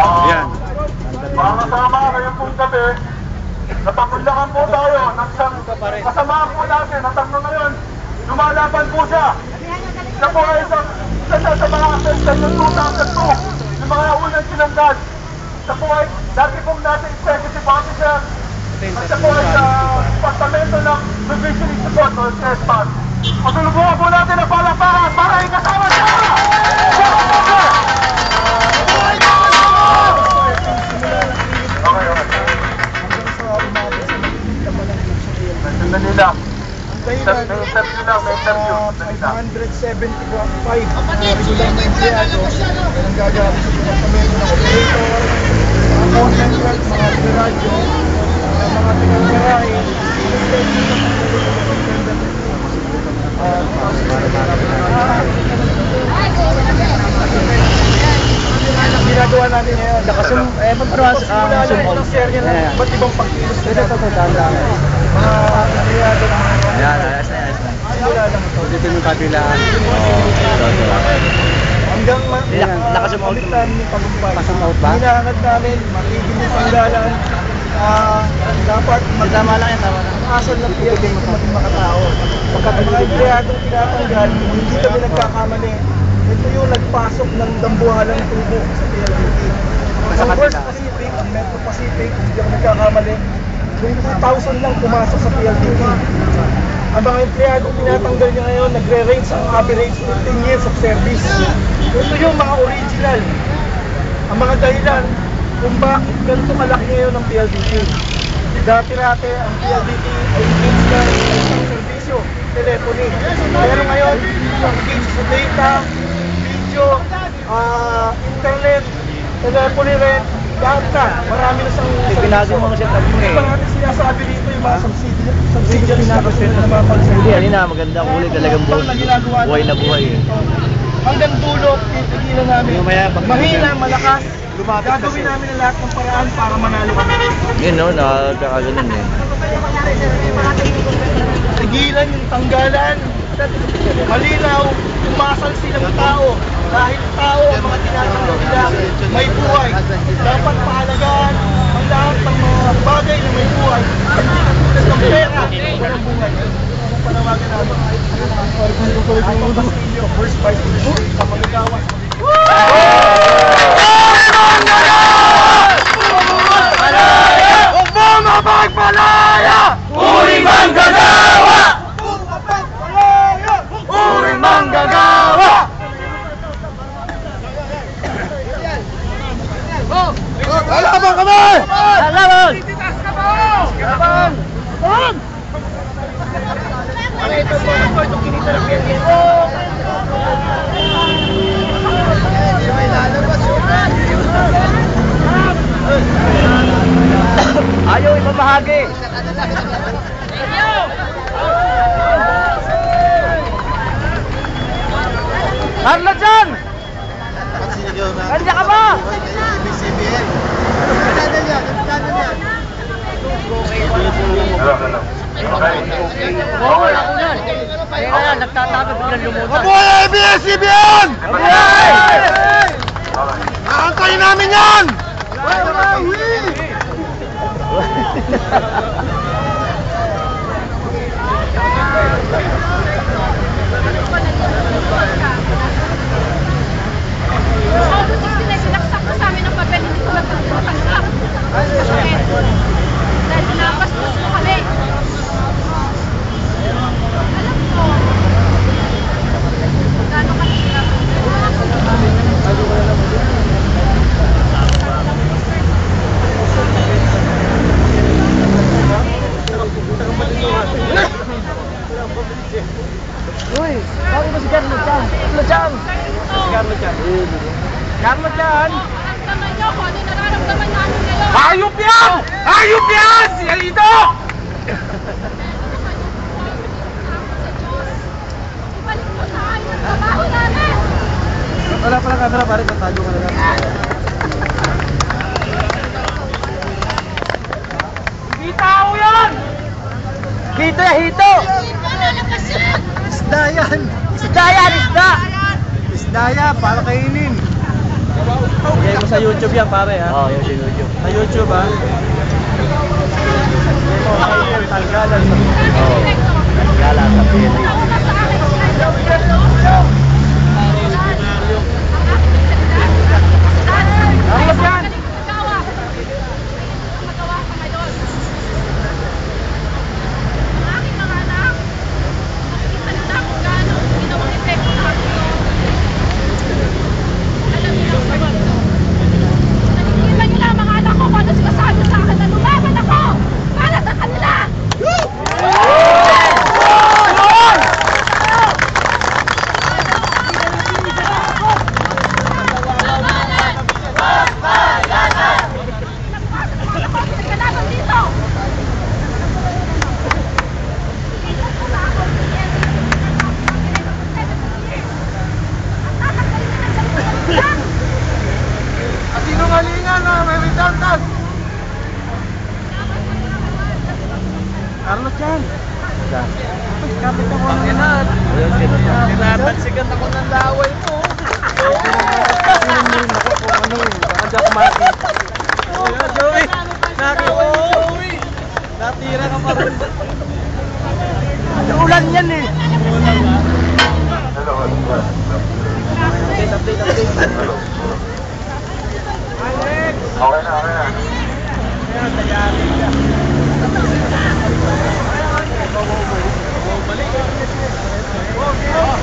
Yan. Mga kasama, ngayon pong gabi, napakunlakan po tayo ng isang kasama po natin, natang na ngayon, lumalaban po siya. Siya po ay isang isa siya sa mga assistant ng 2002, yung mga unang sinanggal. Siya po ay dati pong natin executive officer, at siya po ay sa Departamento ng Provisioning Support o SESPAN. Pagtulungan po natin ang palakpakan para ikasama siya! Okay, Sandali lang. May dahilan interview lang, may interview. Sandali lang. 575 na regular na empleyado na nanggagamit sa departamento ng operator, mga contract, mga radyo, mga pinagkarahe, ginagawa natin ngayon. Nakasum, eh, ah, Simula na sumol. iba't ibang pagkilos na Ito, ito, ito, dahan, dahan. Yan, ayos na, ayos na. Dito yung kabilaan. Oo, ito, ito. Hanggang ma- Nak- nakasum out. Nakasum out ba? Hinahangat namin, makiging yung panggalan. Ah, dapat Hindi, Tama lang yan, tama lang. mag-asal ng PLD maging makatao. Pagka mga empleyadong tinatanggal, hindi kami nagkakamali. Ito yung nagpasok ng dambuhalang tubo sa PLDT. Sa Ang. Pacific, Metro Pacific, hindi ako nagkakamali. 20,000 lang pumasok sa PLDT. Ang mga empleyadong tinatanggal niya ngayon, nagre-range ang average 15 years of service. Ito yung mga original. Ang mga dahilan kung bakit ganito kalaki ngayon ang PLDT. Dati-dati ang PLDT ay engaged na sa isang servisyo, telephony. Pero ngayon, engaged sa data, video, ah, internet, telephony rin, lahat na. Marami na siyang Binago mo siya tabi mo eh. natin sinasabi dito yung mga subsidiary, subsidiary na kasi na mga pagsasabi. Hindi, alin na, maganda kulay talagang buhay. Buhay na buhay eh. Hanggang dulo, titigilan namin. Mahina, malakas. Gagawin namin ang lahat ng paraan para manalo kami. Yun no, nakakaganon eh. Tigilan yung tanggalan. Malinaw, tumasal silang tao. Dahil tao ang mga tinatanggal nila, may buhay. Dapat paalagaan ang lahat ng mga bagay na may buhay. Hindi ng pera, walang buhay. Panawagan Bastillo, first vice president, sa Ayaw ipamahagi. Carlo dyan! Nandiyan ka ba? Oo, wala ko yan. Kaya nga, nagtatago biglang lumutan. Mabuhay ABS-CBN! Aantayin namin yan! August 16 ay sinaksak mo sa amin ang papel, hindi ko nagtatanggap. Bakit? Dahil pinapastos mo kami. Alam ko. Gano'n kami Uy, bakit ba si Carlo dyan? Carlo dyan! Carlo dyan. Carlo dyan! Nararamdaman niyo kung ano nararamdaman namin ngayon. Hayop yan! Hayop yan! Si mo trabaho namin. Wala pala camera, pare, tatago ka na lang. Hindi tao yan! Hito ya, hito! Lalabas yan. Isda yan! Isda yan, isda! Isda yan, para kainin. Bigay mo sa YouTube yan, pare, ha? Oo, yung sa YouTube. Sa YouTube, ha? Bigay mo, Michael Talgalan. Oo. Gala sa PLDT. Carlos yan! Magawa ka ngayon. Ang aking mga anak, nakikita nila kung gaano ginawang epekto sa akin. Alam niyo ang sagot ko. Nakikita niyo lang mga anak ko kung ano sinasabi sa akin na lumaban ako para sa kanila. Kalaban dito! At sinungalingan na may redundant. Carlos yan! Kapit ako ng. Ayun, sino? Tinatansigan ako ng laway mo. Sinungaling ako kung ano eh. Baka di ako makita. Joey, Joey. Natira ka pa rin. Ulan yan eh. Hello. Update, update, update. Okay na, okay na.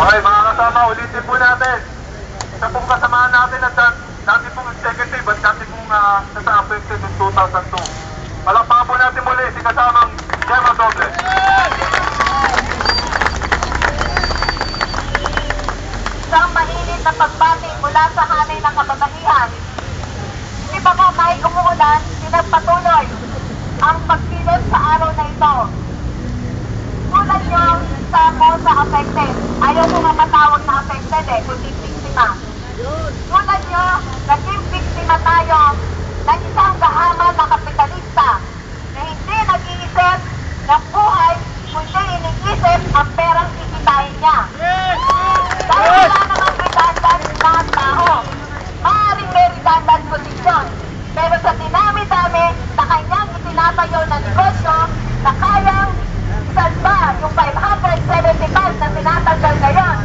Okay, mga kasama, ulitin po natin. Isa pong kasamahan natin at dat- dati pong dati pong uh, nasa affected in 2002. Palakpakan po natin muli si kasamang Gemma Doble. Isang mainit na pagbati mula sa hanay ng kababaihan. Di ba nga may umuulan, pinagpatuloy ang pagkilos sa araw na ito. Tulad nyo sa ako sa affected. Ayaw ko nga matawag na affected eh, kundi biktima. Tulad nyo, biktima tayo ng isang gahaman na kapitalista na hindi nag-iisip ng buhay, kundi iniisip ang perang kikitain niya. Dahil wala namang redundant na ang tao. Maaaring may redundant posisyon. Pero sa dinami-dami na kanyang itinatayo na negosyo na kayang salba yung 575 na tinatanggal ngayon.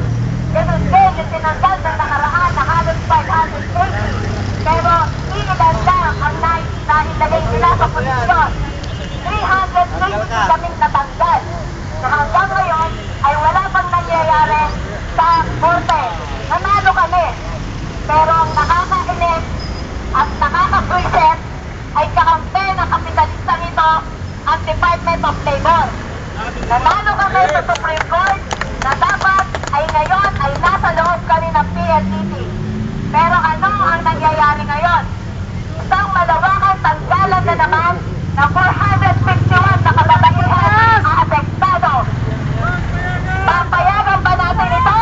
Ganun din yung tinanggal na nakaraan na halos 580. Pero ang nai- nailagay nila sa posisyon. 350 kaming natanggal. Na hanggang ngayon ay wala pang nangyayari sa korte. Nanalo kami. Pero ang nakakainis at nakakabwisit ay kakampi ng kapitalista nito ang Department of Labor. Nanalo kami sa Supreme Court na dapat ay ngayon ay nasa loob kami ng PLDT. Pero ano ang nangyayari ngayon? Isang malawakang tanggalan na naman ng 451 na kababaihan ang apektado. Papayagan ba natin ito?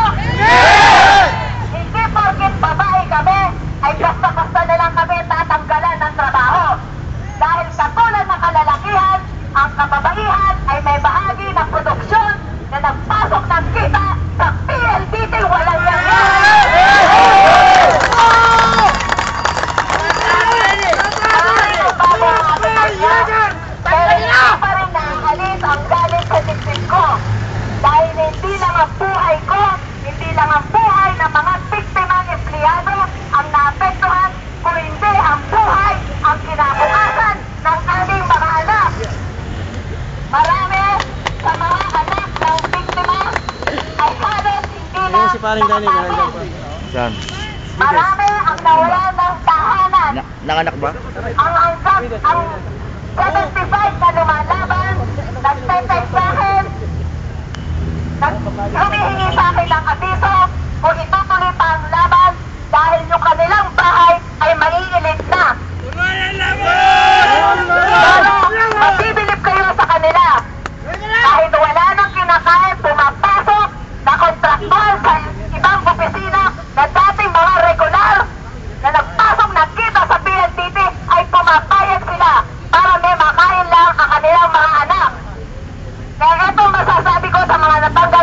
Hindi porkit babae kami, ay basta-basta na lang kami tatanggalan ng trabaho. Dahil katulad ng kalalakihan, ang kababaihan ay may bahagi ng produksyon na nagpasok ng kita sa PLDT walang yan. Ay, bago ang aming agyan, pero hindi pa rin naaalis ang galit sa dibdib ko. Dahil hindi lang ang buhay ko, hindi lang ang buhay ng mga biktimang empleyado ang naapektuhan, kung hindi ang buhay ang kinabukasan ng aming mga anak. Marami sa mga anak ng biktima ay halos hindi na Ayun si paring Danny, nandiyan pa. Saan? Marami ang nawala ng tahanan. Na nanganak ba? Ang hanggang ang 75 na lumalaban, nagtetay sa akin, nag, humihingi sa akin ng abi la.